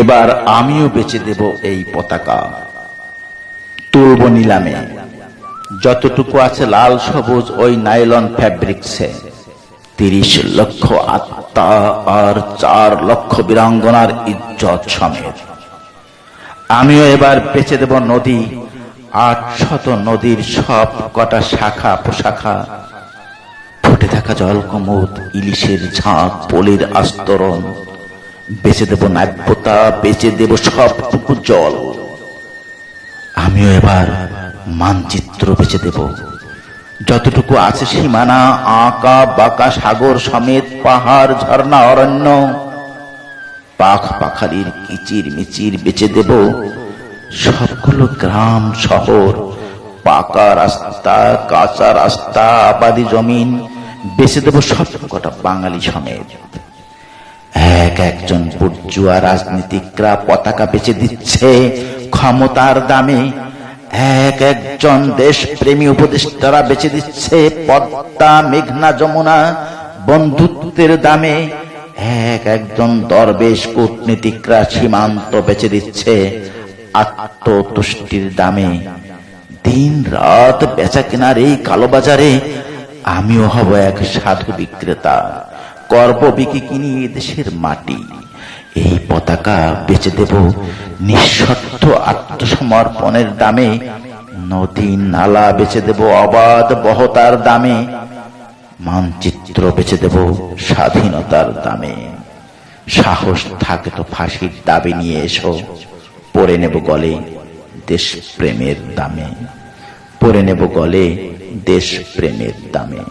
এবার আমিও বেচে দেব এই পতাকা। তুলব নিলামে। যতটুকু আছে লাল সবুজ ওই নাইলন ফ্যাব্রিক্সে। তিরিশ লক্ষ আত্মা আর চার লক্ষ বীরাঙ্গনার ইজ্জত সমেত। আমিও এবার বেঁচে দেব নদী আট শত নদীর সব কটা শাখা পোশাখা। ফুটে থাকা জল কুমুদ ইলিশের ঝাঁক, পলির আস্তরণ। বেচে দেব নাব্যতা বেচে দেব সবটুকু জল আমিও এবার মানচিত্র বেচে দেব। যতটুকু আছে সীমানা, আঁকা, বাঁকা সাগর সমেত, পাহাড়, ঝর্ণা, অরণ্য, পাখ পাখালির কিচির মিচির বেঁচে দেব। সবগুলো গ্রাম, শহর, পাকা রাস্তা, কাঁচা রাস্তা, আবাদি জমিন, বেঁচে দেব সব কটা বাঙালি সমেত। এক একজন বুর্জুয়া রাজনীতিকরা পতাকা বেচে দিচ্ছে ক্ষমতার দামে। এক একজন দেশপ্রেমী উপদেষ্টারা বেচে দিচ্ছে পদ্মা, মেঘনা, যমুনা বন্ধুত্বের দামে। এক একজন দরবেশ কূটনীতিকরা সীমান্ত বেচে দিচ্ছে আত্মতুষ্টির দামে। দিন রাত বেচা কেনার এই কালোবাজারে আমিও হব এক সাধু বিক্রেতা। করব বিকি কিনি দেশের মাটি। এই পতাকা বেচে দেব নিঃশর্ত আত্মসমর্পণের দামে। নদী নালা বেচে দেব অবাধ বহতার দামে। মানচিত্র বেচে দেব স্বাধীনতার দামে। সাহস থাকে তো ফাঁসির দাবি নিয়ে এসো পরে নেব গলে দেশ প্রেমের দামে। পরে নেব গলে দেশ প্রেমের দামে।